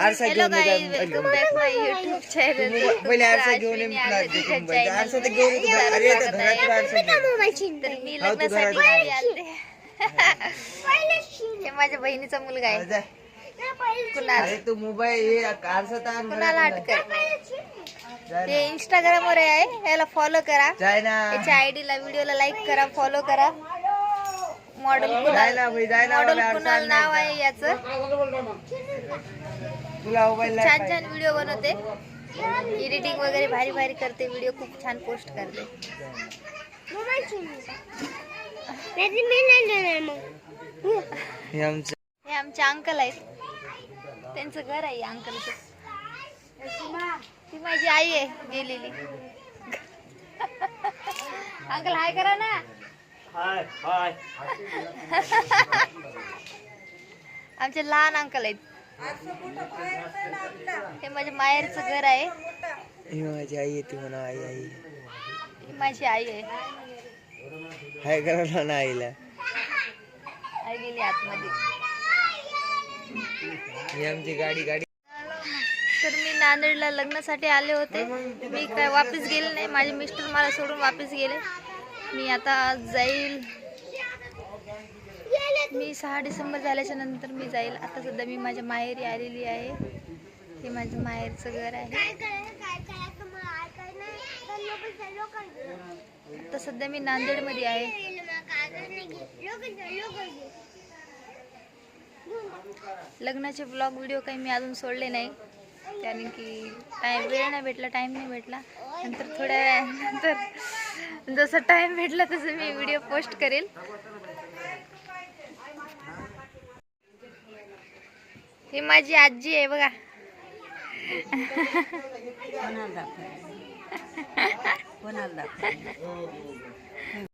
आरसा घेऊन पहिले आरसा घेऊन. आरसा तर घेऊन. अरे घरात आरसा माझ्या बहिणीचा मुलगा आहे. कुणाल? तू मोबाईल हे आरसा कुणाल हे इंस्टाग्राम वर आहे. याला फॉलो करा. त्याच्या आयडीला व्हिडिओला लाईक करा फॉलो करा. मॉडेल मॉडेल कुणाल नाव. आहे याचं. छान छान व्हिडिओ बनवते. एडिटिंग वगैरे भारी भारी करते व्हिडिओ खूप छान पोस्ट करते. हे आमचं हे आमचे अंकल आहेत. त्यांचं घर आहे अंकलचं ती माझी आई आहे गेलेली. अंकल हाय करा ना. आमचे लहान अंकल आहेत. हे माझ्या माहेरचं घर आहे. ही माझी आई येते म्हणा आई आई. ही माझी आई आहे. हाय करा ना आईला. आई गेली आतमध्ये. ही आमची गाडी गाडी. तर मी नांदेडला लग्नासाठी आले होते. मी काय वापस गेले नाही. माझे मिस्टर मला सोडून वापस गेले. मी आता जाईल. मी सहा डिसेंबर झाल्याच्यानंतर मी जाईल. आता सध्या मी माझ्या माहेरी आलेली आहे. हे माझं माहेरचं घर आहे. आता सध्या मी नांदेडमध्ये आहे. लग्नाचे ब्लॉग व्हिडिओ काही मी अजून सोडले नाही. कारण की टाईम वेळ नाही भेटला टाईम नाही भेटला. नंतर थोड्या वेळानंतर जसं टाईम भेटला तसं मी व्हिडिओ पोस्ट करेल. ही माझी आजी आहे बघा. कोणाला दाखव कोणाला दाखव